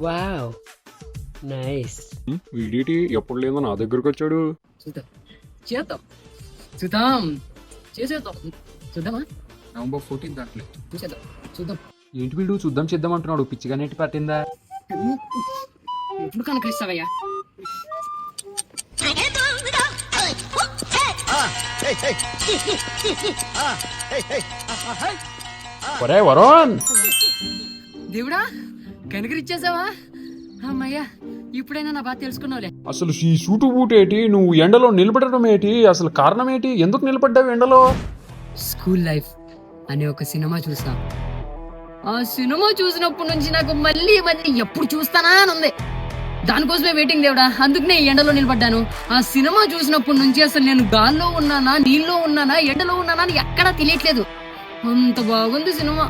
Wow nice v dt ఎప్పుడు లేదో నా దగ్గరకు వచ్చాడు? చూద్దాం. చేద్దాం. చూద్దాం. చేసేద్దాం. చూద్దామా? నవంబర్ ఫోర్టీన్ దాంట్లో. చూసేద్దాం. చూద్దాం. ఏంటి వీడు? చూద్దాం చేద్దాం అంటున్నాడు. పిచ్చిగా నెట్టి పట్టిందా? ఎప్పుడు కనుకరిస్తావయ్యా? ఒరే వరుణ్! దేవుడా? కనుకరిచ్చేసావా? అమ్మయ్యా ఇప్పుడైనా నా బాధ తెలుసుకున్నావులే అసలు ఈ సూటు బూట్ ఏంటి? నువ్వు ఎండలో నిలబడడం ఏంటి? అసలు కారణం ఏంటి? ఎందుకు నిలబడ్డావు ఎండలో? స్కూల్ లైఫ్ అనే ఒక సినిమా చూసా. ఆ సినిమా చూసినప్పటి నుంచి నాకు మళ్ళీ మళ్ళీ ఎప్పుడు చూస్తానా అని ఉంది. దానికోసమే వెయిటింగ్ దేవుడా అందుకనే ఈ ఎండలో నిలబడ్డాను. ఆ సినిమా చూసినప్పటి నుంచి అసలు నేను గాల్లో ఉన్నానా నీళ్ళలో ఉన్నానా ఎండలో ఉన్నానా అని ఎక్కడా తెలియట్లేదు. అంత బాగుంది సినిమా.